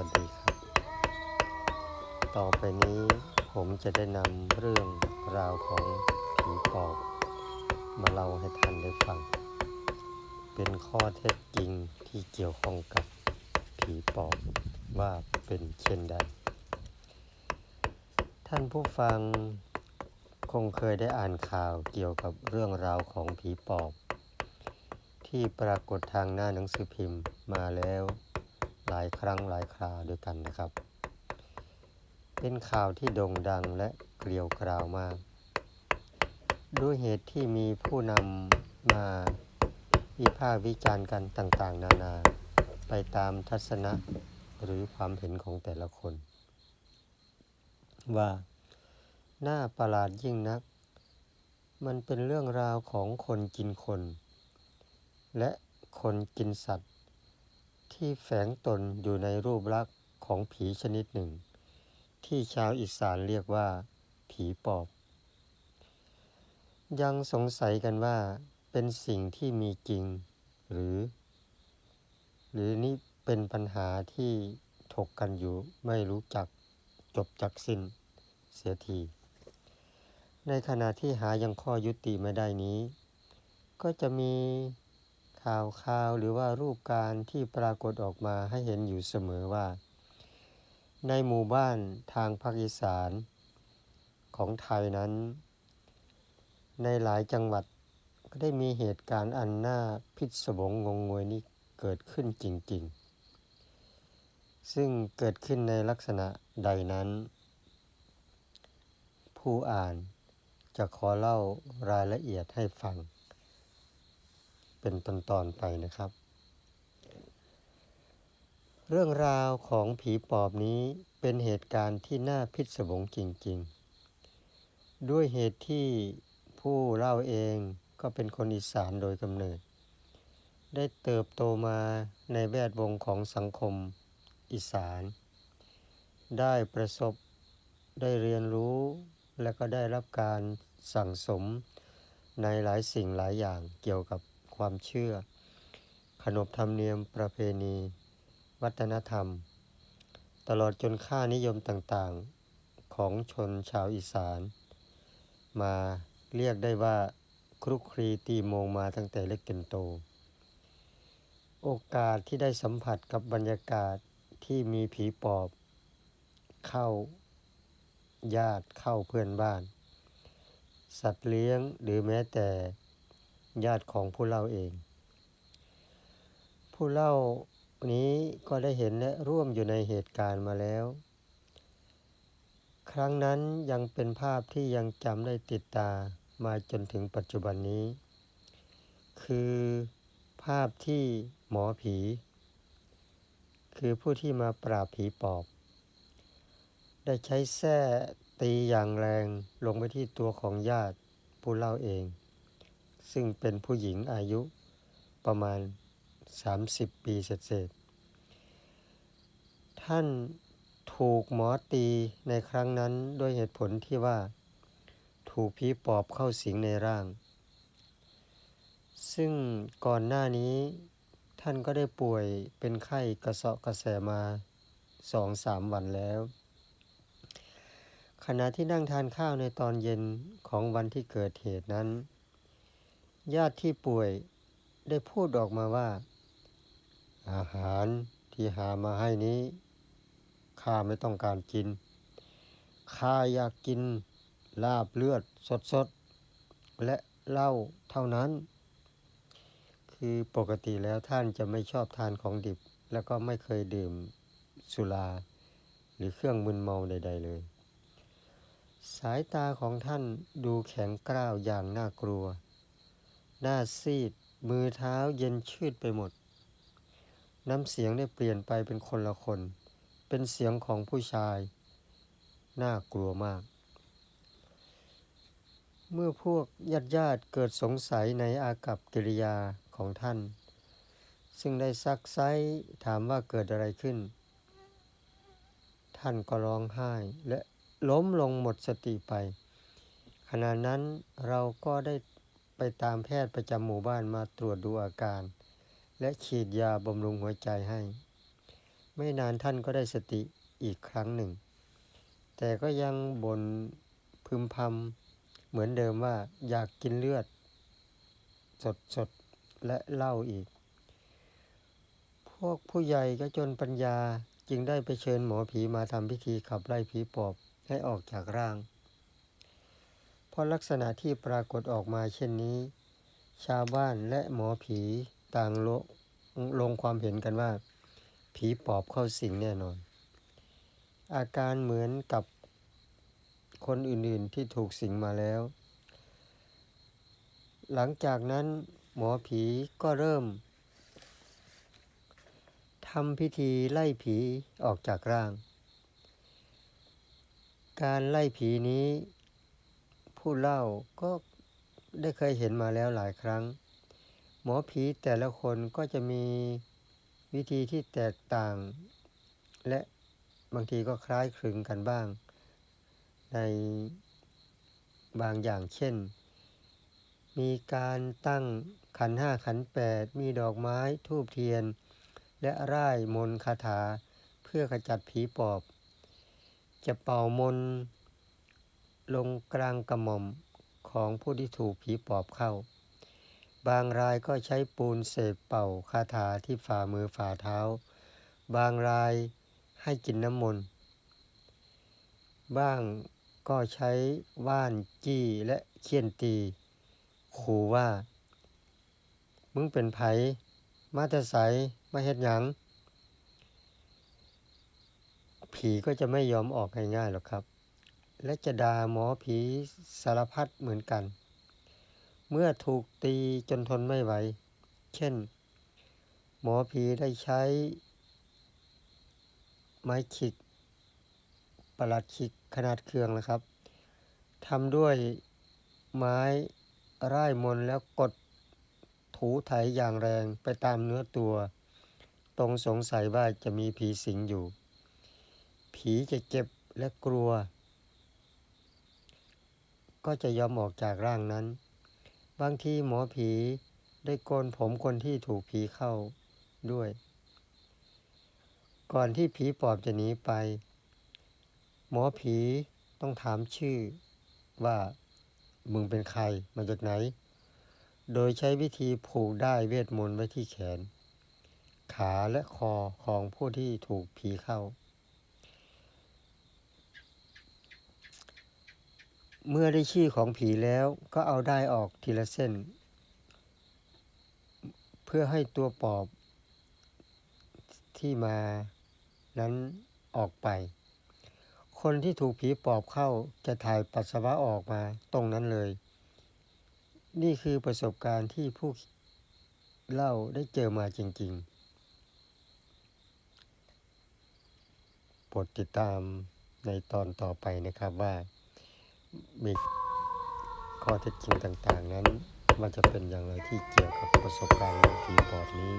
วัสดีครับ ต่อไปนี้ผมจะได้นำเรื่องราวของผีปอบ มาเล่าให้ท่านได้ฟัง เป็นข้อเท็จจริงที่เกี่ยวข้องกับผีปอบว่าเป็นเช่นใด ท่านผู้ฟังคงเคยได้อ่านข่าวเกี่ยวกับเรื่องราวของผีปอบ ที่ปรากฏทางหน้าหนังสือพิมพ์มาแล้ว หลายครั้งหลายคราวด้วยกันนะครับ เป็นข่าวที่โด่งดังและเกลียวกราวมาก ด้วยเหตุที่มีผู้นำมาวิพากษ์วิจารณ์กันต่างๆ นานาไปตามทัศนะหรือความเห็นของแต่ละคน ว่าหน้าประหลาดยิ่งนัก มันเป็นเรื่องราวของคนกินคน และคนกินสัตว์ ที่แฝงตนอยู่ในรูปลักษณ์ของผีชนิดหนึ่ง ที่ชาวอีสานเรียกว่า ผีปอบ ยังสงสัยกันว่าเป็นสิ่งที่มีจริง หรือ หรือนี่เป็นปัญหาที่ถกกันอยู่ไม่รู้จักจบจักสิ้นเสียที ในขณะที่หายังข้อยุติไม่ได้นี้ ก็จะมี ข่าวข่าวหรือว่ารูปการที่ปรากฏออกมาให้เห็นอยู่เสมอว่า ในหมู่บ้านทางภาคอีสาน ของไทยนั้น ในหลายจังหวัดก็ได้มีเหตุการณ์อันน่าพิศวงงงงวยนี้เกิดขึ้นจริงๆ ซึ่งเกิดขึ้นในลักษณะใดนั้น ผู้อ่านจะขอเล่ารายละเอียดให้ฟัง เป็นตอนๆไปนะครับ เรื่องราวของผีปอบนี้เป็นเหตุการณ์ที่น่าพิศวงจริง ๆ ด้วยเหตุที่ผู้เล่าเองก็เป็นคนอีสานโดยกำเนิด ได้เติบโตมาในแวดวงของสังคมอีสาน ได้ประสบได้เรียนรู้และก็ได้รับการสั่งสมในหลายสิ่งหลายอย่างเกี่ยวกับ ความเชื่อ ขนบธรรมเนียมประเพณี วัฒนธรรม ตลอดจนค่านิยมต่างๆของชนชาวอีสาน มาเรียกได้ว่าครุกคลีตีโมงมาตั้งแต่เล็กจนโต โอกาสที่ได้สัมผัสกับบรรยากาศที่มีผีปอบ เข้า ญาติเข้าเพื่อนบ้าน สัตว์เลี้ยงหรือแม้แต่ ญาติของผู้เล่าเอง ผู้เล่านี้ก็ได้เห็นและร่วมอยู่ในเหตุการณ์มาแล้ว ครั้งนั้นยังเป็นภาพที่ยังจำได้ติดตามาจนถึงปัจจุบันนี้ คือภาพที่หมอผี คือผู้ที่มาปราบผีปอบ ได้ใช้แส้ตีอย่างแรงลงไปที่ตัวของญาติผู้เล่าเอง ซึ่งเป็นผู้หญิงอายุประมาณ 30 ปีเศษท่านถูกหมอตีในครั้งนั้นด้วยเหตุผลที่ว่า ถูกผีปอบเข้าสิงในร่าง ซึ่งก่อนหน้านี้ท่านก็ได้ป่วยเป็นไข้กระเสาะกระแสมาสองสามวันแล้ว ขณะที่นั่งทานข้าวในตอนเย็นของวันที่เกิดเหตุนั้น ญาติที่ป่วยได้พูดออกมาว่า อาหารที่หามาให้นี้ข้าไม่ต้องการกินข้าอยากกินลาบเลือดสดๆ และเหล้าเท่านั้น คือปกติแล้วท่านจะไม่ชอบทานของดิบ แล้วก็ไม่เคยดื่มสุราหรือเครื่องมึนเมาใด ๆ เลย สายตาของท่านดูแข็งกร้าวอย่างน่ากลัว หน้าซีด มือเท้าเย็นชืดไปหมด น้ำเสียงได้เปลี่ยนไปเป็นคนละคน เป็นเสียงของผู้ชาย น่ากลัวมาก เมื่อพวกญาติญาติเกิดสงสัยในอากับกิริยาของท่าน ซึ่งได้ซักไซถามว่าเกิดอะไรขึ้น ท่านก็ร้องไห้และล้มลงหมดสติไปขณะนั้นเราก็ได้ ไปตามแพทย์ประจำหมู่บ้านมาตรวจดูอาการ และฉีดยาบำรุงหัวใจให้ ไม่นานท่านก็ได้สติอีกครั้งหนึ่ง แต่ก็ยังบนพึมพำเหมือนเดิมว่าอยากกินเลือด สดสดและเหล้าอีก พวกผู้ใหญ่ก็จนปัญญาจึงได้ไปเชิญหมอผีมาทำพิธีขับไล่ผีปอบให้ออกจากร่าง ราะลักษณะที่ปรากฏออกมาเช่นนี้ ชาวบ้านและหมอผีต่างลงลงความเห็นกันว่า ผีปอบเข้าสิงแน่นอน อาการเหมือนกับคนอื่นๆที่ถูกสิงมาแล้ว หลังจากนั้นหมอผีก็เริ่มทำพิธีไล่ผีออกจากร่าง การไล่ผีนี้ ผู้เล่าก็ได้เคยเห็นมาแล้วหลายครั้ง หมอผีแต่ละคนก็จะมีวิธีที่แตกต่าง และบางทีก็คล้ายคลึงกันบ้าง ในบางอย่างเช่น มีการตั้งขันห้าขันแปดมีดอกไม้ทูบเทียน และร่ายมนคาถาเพื่อขจัดผีปอบ จะเป่ามน ลงกลางกระหม่อมของผู้ที่ถูกผีปอบเข้า บางรายก็ใช้ปูนเสกเป่าคาถาที่ฝ่ามือฝ่าเท้า บางรายให้กินน้ำมนต์ บ้างก็ใช้ว่านจี้และเคี่ยนตีขู่ว่า มึงเป็นไผมาแต่ใสมาเฮ็ดหยัง ผีก็จะไม่ยอมออกง่ายๆหรอกครับ และจะด่าหมอผีสารพัดเหมือนกัน เมื่อถูกตีจนทนไม่ไหว เช่น หมอผีได้ใช้ ไม้ขิกประหลัดขิกขนาดเครื่องนะครับทำด้วยไม้ร่ายมนแล้วกดถูไถอย่างแรงไปตามเนื้อตัว ตรงสงสัยว่าจะมีผีสิงอยู่ ผีจะเจ็บและกลัว ก็จะยอมออกจากร่างนั้น บางทีหมอผีได้โกนผมคนที่ถูกผีเข้าด้วย ก่อนที่ผีปอบจะหนีไป หมอผีต้องถามชื่อว่ามึงเป็นใครมาจากไหน โดยใช้วิธีผูกได้เวทมนต์ไว้ที่แขน ขาและคอของผู้ที่ถูกผีเข้า เมื่อได้ชื่อของผีแล้วก็เอาได้ออกทีละเส้น เพื่อให้ตัวปอบที่มานั้นออกไป คนที่ถูกผีปอบเข้าจะถ่ายปัสสาวะออกมาตรงนั้นเลย นี่คือประสบการณ์ที่ผู้เล่าได้เจอมาจริงๆโปรดติดตามในตอนต่อไปนะครับว่า มีข้อเท็จจริงต่างๆ นั้น มันจะเป็นอย่างไรที่เกี่ยวกับประสบการณ์เรื่องผีปอบนี้